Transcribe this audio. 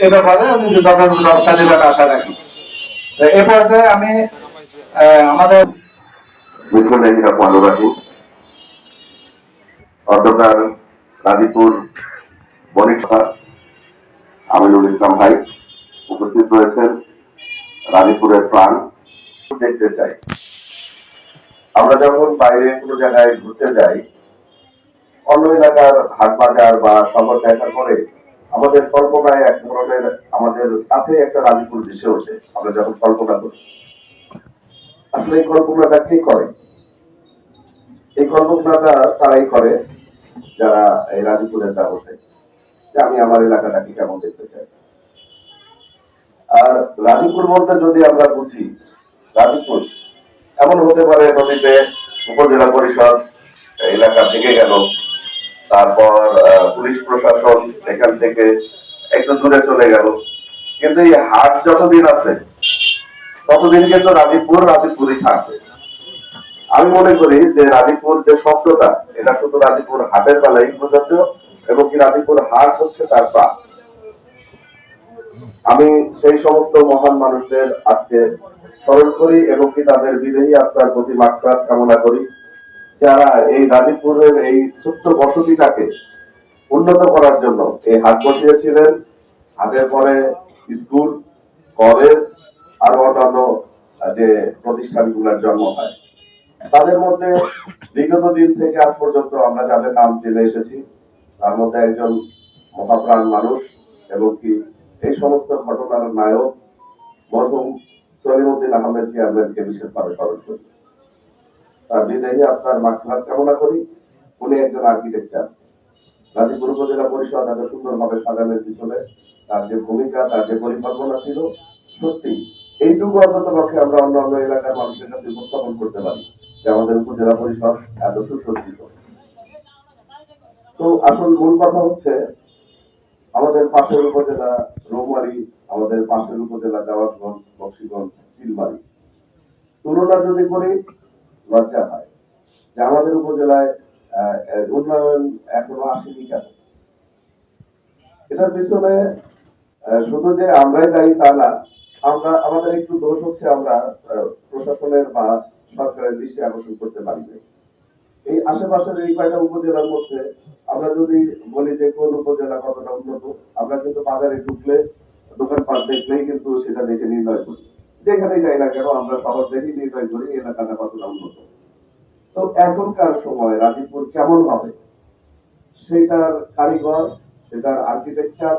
এ ব্যাপারে আমি যথাযথ নেবেন আশা রাখি। এ পর্যায়ে আমি আমাদের রহমান অধ্যকার গাজীপুর বণিক আমিনুল ইসলাম ভাই উপস্থিত রয়েছেন। রাজীপুরের প্রাণ দেখতে চাই। আমরা যখন বাইরে কোনো জায়গায় ঘুরতে যাই, অন্য এলাকার হাট বাজার বা শহর দেখার পরে আমাদের কল্পনায় এক ধরনের আমাদের সাথে একটা রাজীপুর ভেসে ওঠে আমরা যখন কল্পনা করি। আসলে এই কল্পনাটা কে করে? এই কল্পনাটা তারাই করে যারা এই রাজীপুরের ব্যবসায়ী যে আমি আমার এলাকাটাকে কেমন দেখতে চাই? আর রাজীপুর বলতে যদি আমরা বুঝি রাজীপুর এমন হতে পারে নদীতে উপজেলা পরিষদ, এলাকা থেকে গেল। তারপর পুলিশ প্রশাসন এখান থেকে একটু দূরে চলে গেল। কিন্তু এই হাট যতদিন আছে ততদিন কিন্তু রাজীবপুর, রাজীবপুরই থাকবে। আমি মনে করি যে রাজীবপুর যে শব্দটা, এটা শুধু রাজীবপুর হাটের বেলায় প্রযোজ্য এবং কি রাজীবপুর হাট হচ্ছে তার প্রাণ আমি সেই সমস্ত মহান মানুষদের আজকে স্মরণ করি এবং কি তাদের বিদেহী আত্মার প্রতি মাত্রা কামনা করি। যারা এই রাজীবপুরের এই ছোট্ট বসতিটাকে উন্নত করার জন্য এই হাট বসিয়েছিলেন হাটের পরে স্কুল, কলেজ, আর অন্যান্য যে প্রতিষ্ঠানগুলোর জন্ম হয়। তাদের মধ্যে বিগত দিন থেকে আজ পর্যন্ত আমরা যাদের নাম জেনে এসেছি, তার মধ্যে একজন মহাপ্রাণ মানুষ এবং কি এই সমস্ত ঘটনার নায়ক মরহুম সলিমুদ্দিন আহমেদ চেয়ারম্যানকে বিশেষভাবে স্মরণ করি। তার বিদেহী আপনার মাঠঘাট কামনা করি। উনি একজন আর্কিটেকচার গাজীপুর উপজেলা পরিষদ এত সুন্দরভাবে সাজানোর পিছনে তার যে ভূমিকা, তার যে পরিকল্পনা ছিল, সত্যি এইটুকু অন্তত পক্ষে আমরা অন্য অন্য এলাকার মানুষের কাছে উপস্থাপন করতে পারি যে আমাদের উপজেলা পরিষদ এত সুসজ্জিত। তো আসল মূল কথা হচ্ছে, আমাদের পাশের উপজেলা রৌমারি, আমাদের পাশের উপজেলা দেওয়ানগঞ্জ বক্সিগঞ্জ, চিলমারি। তুলনা যদি করি লজ্জা হয়। যে আমাদের উপজেলায় উন্নয়ন এখনও আসেনি কেন? এটার পিছনে শুধু যে আমরাই দায়ী তা না, আমরা, আমাদের একটু দোষ হচ্ছে আমরা প্রশাসনের বা সরকারের দৃষ্টি আকর্ষণ করতে পারি এই আশেপাশের এই কয়টা উপজেলার মধ্যে আমরা যদি বলি যে কোন উপজেলা কতটা উন্নত, আমরা কিন্তু বাজারে ঢুকলে, দোকানপাট দেখলেই কিন্তু সেটা দেখে নির্ণয় করি। যেখানে যাই না কেন, আমরা সবার দেখি নির্ণয় করি এলাকাটা কতটা উন্নত তো এখনকার সময় রাজীবপুর কেমন হবে? সেটার কারিগর, সেটার আর্কিটেকচার